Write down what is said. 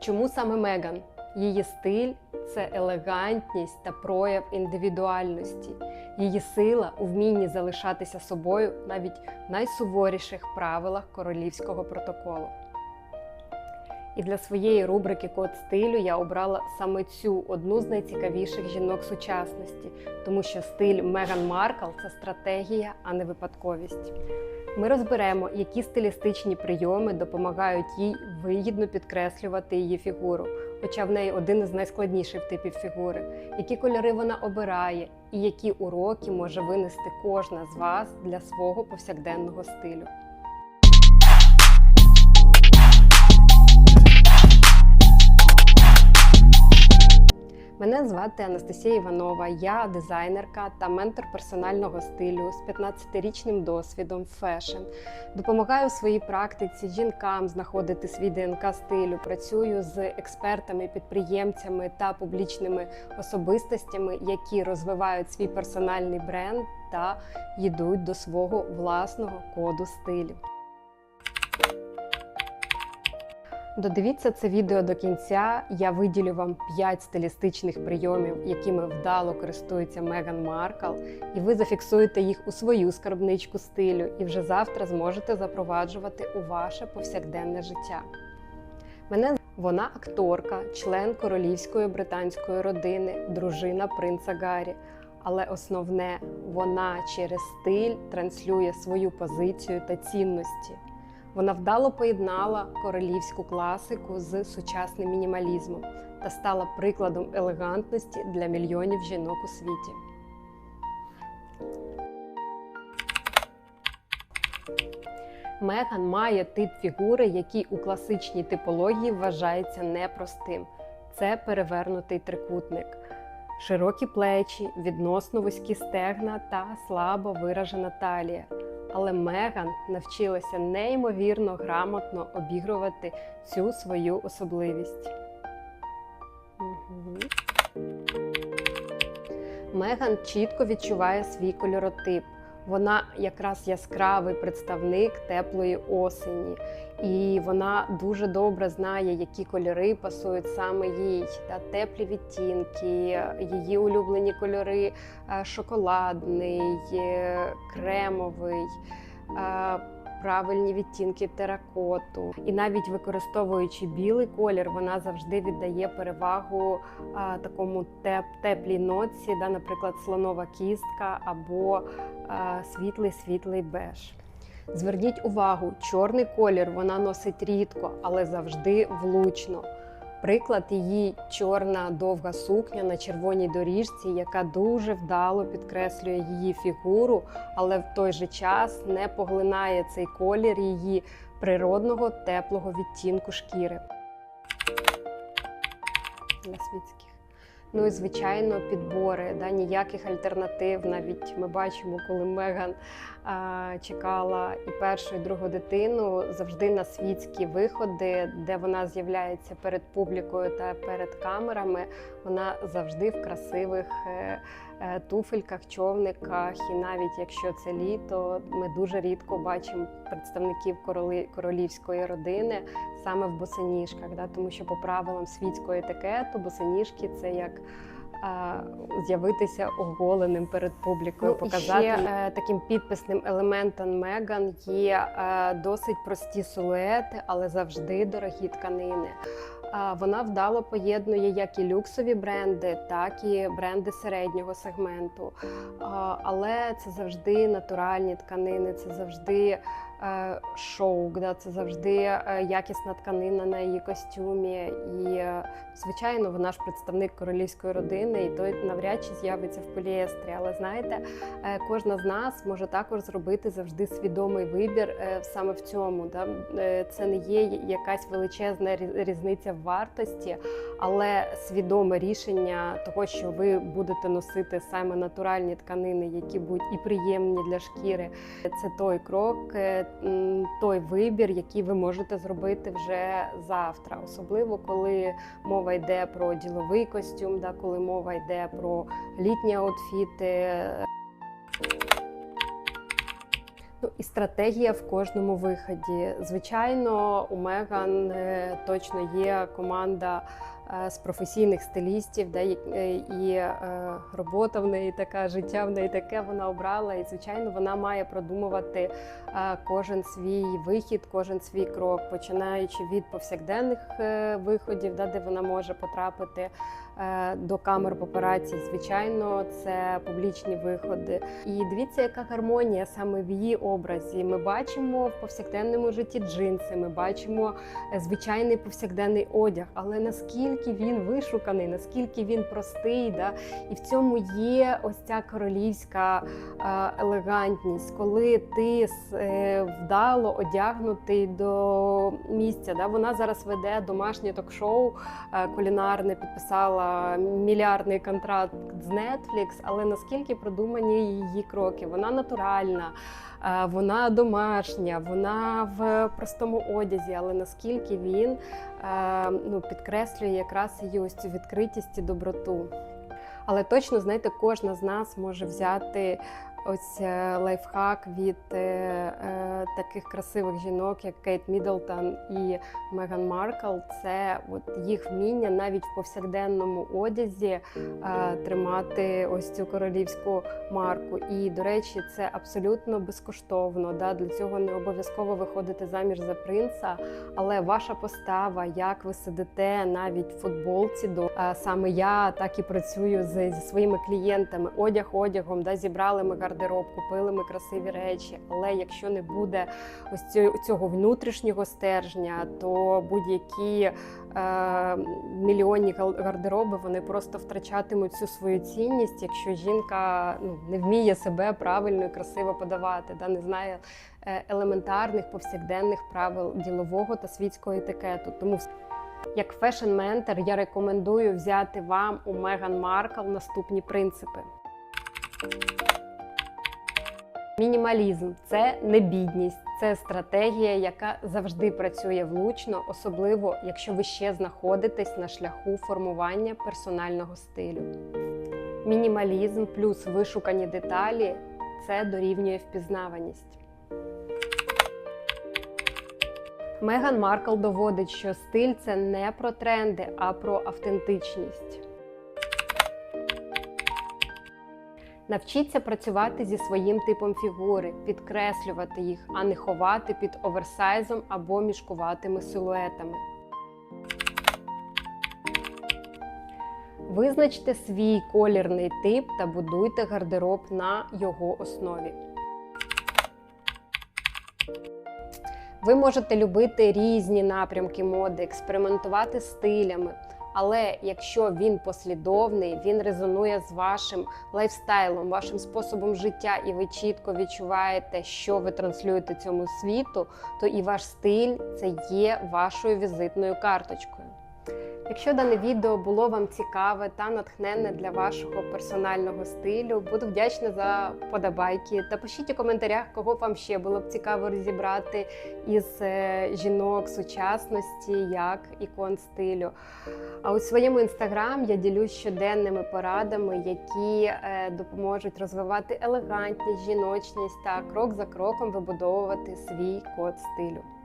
Чому саме Меган? Її стиль це елегантність та прояв індивідуальності. Її сила у вмінні залишатися собою навіть в найсуворіших правилах королівського протоколу. І для своєї рубрики Код стилю я обрала саме цю одну з найцікавіших жінок сучасності, тому що стиль Меган Маркл це стратегія, а не випадковість. Ми розберемо, які стилістичні прийоми допомагають їй вигідно підкреслювати її фігуру, хоча в неї один із найскладніших типів фігури, які кольори вона обирає, і які уроки може винести кожна з вас для свого повсякденного стилю. Мене звати Анастасія Іванова. Я дизайнерка та ментор персонального стилю з 15-річним досвідом фешн. Допомагаю у своїй практиці жінкам знаходити свій ДНК стилю. Працюю з експертами, підприємцями та публічними особистостями, які розвивають свій персональний бренд та йдуть до свого власного коду стилю. Додивіться це відео до кінця. Я виділю вам 5 стилістичних прийомів, якими вдало користується Меган Маркл, і ви зафіксуєте їх у свою скарбничку стилю, і вже завтра зможете запроваджувати у ваше повсякденне життя. Мене вона акторка, член королівської британської родини, дружина принца Гаррі. Але основне, вона через стиль транслює свою позицію та цінності. Вона вдало поєднала королівську класику з сучасним мінімалізмом та стала прикладом елегантності для мільйонів жінок у світі. Меган має тип фігури, який у класичній типології вважається непростим. Це перевернутий трикутник. Широкі плечі, відносно вузькі стегна та слабо виражена талія. Але Меган навчилася неймовірно грамотно обігрувати цю свою особливість. Угу. Меган чітко відчуває свій кольоротип. Вона якраз яскравий представник теплої осені, і вона дуже добре знає, які кольори пасують саме їй. Та теплі відтінки, її улюблені кольори е, шоколадний, е, кремовий. Правильні відтінки теракоту, і навіть використовуючи білий колір, вона завжди віддає перевагу а, такому теп теплій ноці, да, наприклад, слонова кістка або світлий світлий беж. Зверніть увагу, чорний колір вона носить рідко, але завжди влучно. Приклад її чорна довга сукня на червоній доріжці, яка дуже вдало підкреслює її фігуру, але в той же час не поглинає цей колір її природного теплого відтінку шкіри. Для світських. Ну і звичайно, підбори, да, ніяких альтернатив. Навіть ми бачимо, коли Меган а, чекала і першу, і другу дитину, завжди на світські виходи, де вона з'являється перед публікою та перед камерами. Вона завжди в красивих е, е, туфельках, човниках. І навіть якщо це літо, ми дуже рідко бачимо представників королівської родини саме в босоніжках, да, тому що по правилам світського етикету босоніжки це як а, з'явитися оголеним перед публікою, Ну, показати ще, Е, таким підписним елементом Меган є е, досить прості силуети, але завжди дорогі тканини. Вона вдало поєднує як і люксові бренди, так і бренди середнього сегменту. Але це завжди натуральні тканини, це завжди е, шовк, да, це завжди е, якісна тканина на її костюмі. І, е, звичайно, вона ж представник королівської родини, і той навряд чи з'явиться в поліестрі. Але знаєте, кожна з нас може також зробити завжди свідомий вибір саме в цьому. Це не є якась величезна рі- різниця в вартості, але свідоме рішення того, що ви будете носити саме натуральні тканини, які будуть і приємні для шкіри. Це той крок, той вибір, який ви можете зробити вже завтра, особливо коли мова йде про діловий костюм, да, коли мова йде про літні аутфіти. Ну і стратегія в кожному виході. Звичайно, у Меган е, точно є команда з професійних стилістів, де і- е, е, робота в неї така, життя в неї таке вона обрала. І звичайно, вона має продумувати е, кожен свій вихід, кожен свій крок, починаючи від повсякденних е, виходів, де вона може потрапити е, до камер папараці. Звичайно, це публічні виходи. І дивіться, яка гармонія саме в її образі. Ми бачимо в повсякденному житті джинси, ми бачимо е, звичайний повсякденний одяг, але наскільки він вишуканий, наскільки він простий, да? і в цьому є ось ця королівська е, елегантність, коли ти е, вдало одягнутий до місця. Да? Вона зараз веде домашнє ток-шоу е, кулінарне, підписала мільярдний контракт з Netflix, але наскільки продумані її кроки? Вона натуральна. Вона домашня, вона в простому одязі, але наскільки він ну, підкреслює якраз її ось цю відкритість і доброту. Але точно, знаєте, кожна з нас може взяти ось е, лайфхак від е, е, таких красивих жінок, як Кейт Міддлтон і Меган Маркл. Це от їх вміння навіть в повсякденному одязі е, тримати ось цю королівську марку. І, до речі, це абсолютно безкоштовно. Да? Для цього не обов'язково виходити заміж за принца, але ваша постава, як ви сидите навіть в футболці, до а, саме я так і працюю з, зі своїми клієнтами. Одяг одягом, да, зібрали ми гардероб, купили ми красиві речі. Але якщо не буде ось цього, внутрішнього стержня, то будь-які е, мільйонні гардероби вони просто втрачатимуть всю свою цінність, якщо жінка ну, не вміє себе правильно і красиво подавати, да, не знає е, елементарних повсякденних правил ділового та світського етикету. Тому як фешн-ментор я рекомендую взяти вам у Меган Маркл наступні принципи. Мінімалізм це не бідність, це стратегія, яка завжди працює влучно, особливо якщо ви ще знаходитесь на шляху формування персонального стилю. Мінімалізм плюс вишукані деталі це дорівнює впізнаваність. Меган Маркл доводить, що стиль це не про тренди, а про автентичність. Навчіться працювати зі своїм типом фігури, підкреслювати їх, а не ховати під оверсайзом або мішкуватими силуетами. Визначте свій колірний тип та будуйте гардероб на його основі. Ви можете любити різні напрямки моди, експериментувати стилями. Але якщо він послідовний, він резонує з вашим лайфстайлом, вашим способом життя, і ви чітко відчуваєте, що ви транслюєте цьому світу, то і ваш стиль це є вашою візитною карточкою. Якщо дане відео було вам цікаве та натхненне для вашого персонального стилю, буду вдячна за подобайки та пишіть у коментарях, кого вам ще було б цікаво розібрати із е, жінок сучасності як ікон стилю. А у своєму інстаграм я ділюсь щоденними порадами, які е, допоможуть розвивати елегантність, жіночність та крок за кроком вибудовувати свій код стилю.